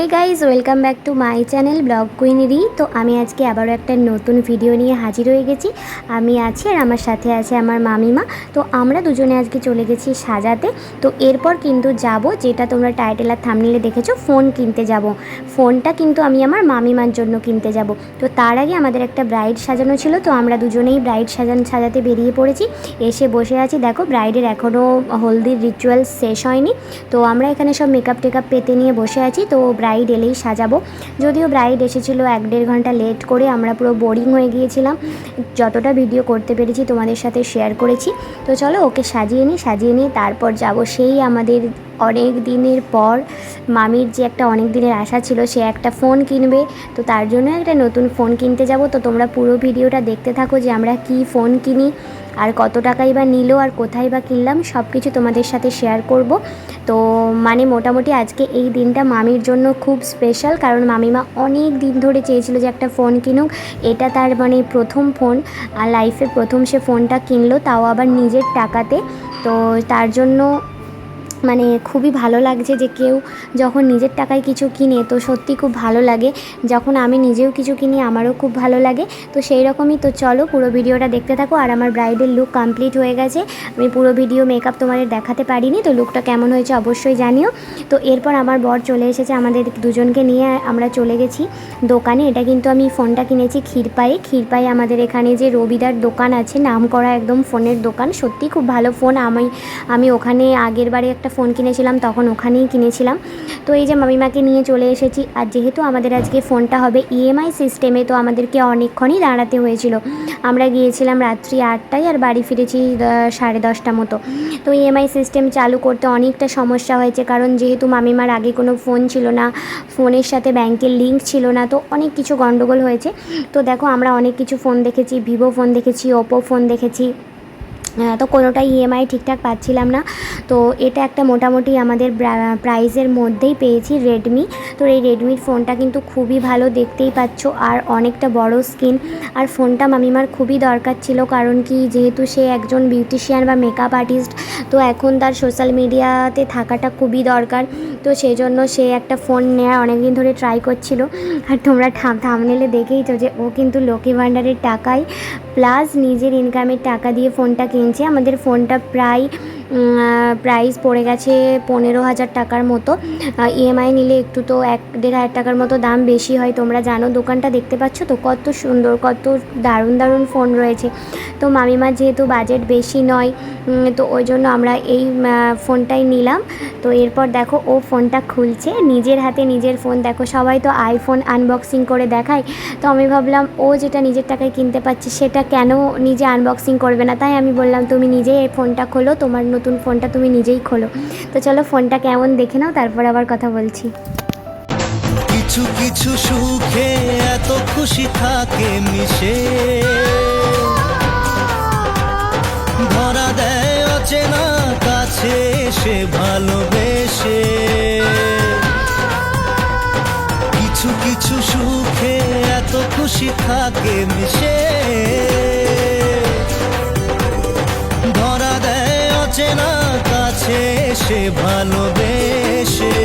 hey guys welcome back to my channel blog কুইনেরই তো আমি আজকে আবারও একটা নতুন ভিডিও নিয়ে হাজির হয়ে গেছি। আমি আছি আর আমার সাথে আছে আমার মামিমা। তো আমরা দুজনে আজকে চলে গেছি সাজাতে। তো এরপর কিন্তু যাব, যেটা তোমরা টাইটেল আর থামনিলে দেখেছ ফোন কিনতে যাব। ফোনটা কিন্তু আমি আমার মামিমার জন্য কিনতে যাব। তো তার আগে আমাদের একটা ব্রাইড সাজানো ছিল, তো আমরা দুজনেই ব্রাইড সাজান সাজাতে বেরিয়ে পড়েছি। এসে বসে আছি। দেখো ব্রাইডের এখনও হলদির রিচুয়াল শেষ হয়নি। তো আমরা এখানে সব মেকআপ টেকআপ পেতে নিয়ে বসে আছি। তো ব্রাইড এলেই সাজাবো। যদিও ব্রাইড এসেছিল এক দেড় ঘণ্টা লেট করে, আমরা পুরো বোরিং হয়ে গিয়েছিলাম। যতটা ভিডিও করতে পেরেছি তোমাদের সাথে শেয়ার করেছি। তো চলো ওকে সাজিয়ে নিই সাজিয়ে নিই তারপর যাব সেই আমাদের অনেক দিনের পর মামির যে একটা অনেক দিনের আশা ছিল, সে একটা ফোন কিনবে। তো তার জন্য একটা নতুন ফোন কিনতে যাব। তো তোমরা পুরো ভিডিওটা দেখতে থাকো যে আমরা কি ফোন কিনি, আর কত টাকাই বা নিল, আর কোথায় বা কিনলাম সব কিছু তোমাদের সাথে শেয়ার করব। তো মানে মোটামুটি আজকে এই দিনটা মামির জন্য খুব স্পেশাল কারণ মামিমা অনেক দিন ধরে চেয়েছিল যে একটা ফোন কিনুক। এটা তার মানে প্রথম ফোন আর লাইফে প্রথম সে ফোনটা কিনলো, তাও আবার নিজের টাকাতে। তো তার জন্য মানে খুবই ভালো লাগছে যে কেউ যখন নিজের টাকায় কিছু কিনে, তো সত্যি খুব ভালো লাগে। যখন আমি নিজেও কিছু কিনি, আমারও খুব ভালো লাগে। তো সেই রকমই তো চলো, পুরো ভিডিওটা দেখতে থাকো। আর আমার ব্রাইডের লুক কমপ্লিট হয়ে গেছে। আমি পুরো ভিডিও মেকআপ তোমাদের দেখাতে পারিনি, তো লুকটা কেমন হয়েছে অবশ্যই জানিও। তো এরপর আমার বর চলে এসেছে আমাদের দুজনকে নিয়ে, আমরা চলে গেছি দোকানে। এটা কিন্তু আমি ফোনটা কিনেছি ক্ষীরপায়ে ক্ষীরপায়ে আমাদের এখানে যে রবিদার দোকান আছে নাম করা একদম ফোনের দোকান। সত্যি খুব ভালো ফোন। আমি আমি ওখানে আগের বারে একটা ফোন কিনেছিলাম, তখন ওখানেই কিনেছিলাম। তো এই যে মামিমাকে নিয়ে চলে এসেছি। আর যেহেতু আমাদের আজকে ফোনটা হবে ইএমআই সিস্টেমে তো আমাদেরকে অনেকক্ষণই দাঁড়াতে হয়েছিল। আমরা গিয়েছিলাম রাত্রি আটটায় আর বাড়ি ফিরেছি সাড়ে দশটা মতো। তো ইএমআই সিস্টেম চালু করতে অনেকটা সমস্যা হয়েছে, কারণ যেহেতু মামিমার আগে কোনো ফোন ছিল না, ফোনের সাথে ব্যাংকের লিঙ্ক ছিল না, তো অনেক কিছু গণ্ডগোল হয়েছে। তো দেখো, আমরা অনেক কিছু ফোন দেখেছি, ভিভো ফোন দেখেছি ওপো ফোন দেখেছি। তো কোনোটাই ইএমআই ঠিকঠাক পাচ্ছিলাম না। তো এটা একটা মোটামুটি আমাদের প্রাইজের মধ্যেই পেয়েছি রেডমি তো এই রেডমির ফোনটা কিন্তু খুবই ভালো দেখতেই পাচ্ছ। আর অনেকটা বড় স্ক্রিন আর ফোনটা মামিমার খুবই দরকার ছিল, কারণ কি যেহেতু সে একজন বিউটিশিয়ান বা মেকআপ আর্টিস্ট তো এখন তার সোশ্যাল মিডিয়াতে থাকাটা খুবই দরকার। তো সেই জন্য সে একটা ফোন নেওয়ার অনেকদিন ধরে ট্রাই করছিল। আর তোমরা থাম থামনেলে দেখেই তো যে ও কিন্তু লক্ষ্মী ভাণ্ডারের টাকায় প্লাস নিজের ইনকামের টাকা দিয়ে ফোনটা কিনছে। আমাদের ফোনটা প্রায় প্রাইস পড়ে গেছে পনেরো হাজার টাকার মতো। ইএমআই নিলে একটু তো এক, দেড় হাজার টাকার মতো দাম বেশি হয়, তোমরা জানো। দোকানটা দেখতে পাচ্ছ তো, কত সুন্দর, কত দারুণ দারুণ ফোন রয়েছে। তো মামিমার যেহেতু বাজেট বেশি নয় তো ওই জন্য আমরা এই ফোনটাই নিলাম। তো এরপর দেখো, ও ফোনটা খুলছে, নিজের হাতে নিজের ফোন দেখো, সবাই তো আইফোন আনবক্সিং করে দেখায়। তো আমি ভাবলাম, ও যেটা নিজের টাকায় কিনতে পারছে সেটা কেন নিজে আনবক্সিং করবে না? তাই আমি বললাম, তুমি নিজেই এই ফোনটা খোলো, তোমার নতুন ফোনটা তুমি নিজেই খোলো। তো চলো ফোনটা কেমন দেখে নাও, তারপর আবার কথা বলছি। কিছু কিছু সুখে এত খুশি থাকে মিশে। ধরা দেয় অচেনা কাছে এসে ভালোবেসে। কিছু কিছু সুখে এত খুশি থাকে মিশে। এসে ভালোবেসে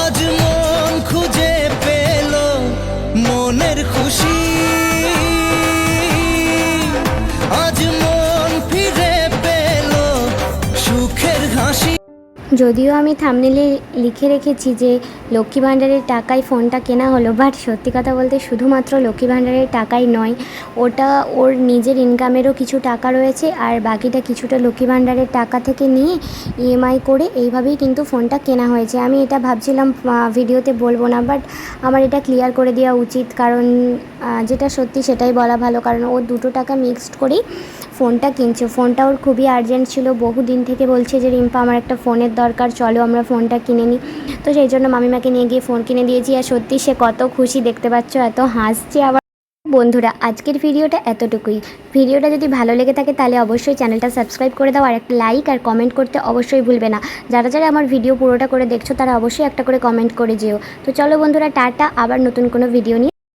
আজ মন খুঁজে পেল মনের খুশি যদিও আমি থামনেলে লিখে রেখেছি যে লক্ষ্মী ভাণ্ডারের টাকায় ফোনটা কেনা হলো বাট সত্যি কথা বলতে শুধুমাত্র লক্ষ্মী ভাণ্ডারের টাকাই নয়, ওটা ওর নিজের ইনকামেরও কিছু টাকা রয়েছে, আর বাকিটা কিছুটা লক্ষ্মী ভাণ্ডারের টাকা থেকে নিয়ে ইএমআই করে এইভাবেই কিন্তু ফোনটা কেনা হয়েছে। আমি এটা ভাবছিলাম ভিডিওতে বলব না বাট আমার এটা ক্লিয়ার করে দেওয়া উচিত, কারণ যেটা সত্যি সেটাই বলা ভালো, কারণ ও দুটো টাকা মিক্সড করেই ফোনটা কিনছে। ফোনটা ওর খুবই আর্জেন্ট ছিল, বহু দিন থেকে বলছে যে, রিম্পা, আমার একটা ফোনের দরকার, চলো আমরা ফোনটা কিনে নিই। তো সেই জন্য মামিমাকে নিয়ে গিয়ে ফোন কিনে দিয়েছি, আর সত্যি সে কত খুশি, দেখতে পাচ্ছ, এত হাসছে আবার। বন্ধুরা, আজকের ভিডিওটা এতটুকুই। ভিডিওটা যদি ভালো লেগে থাকে, তাহলে অবশ্যই চ্যানেলটা সাবস্ক্রাইব করে দাও, আর একটা লাইক আর কমেন্ট করতে অবশ্যই ভুলবে না। যারা যারা আমার ভিডিও পুরোটা করে দেখছ, তারা অবশ্যই একটা করে কমেন্ট করে যেও। তো চলো বন্ধুরা, টাটা, আবার নতুন কোনো ভিডিও নিয়ে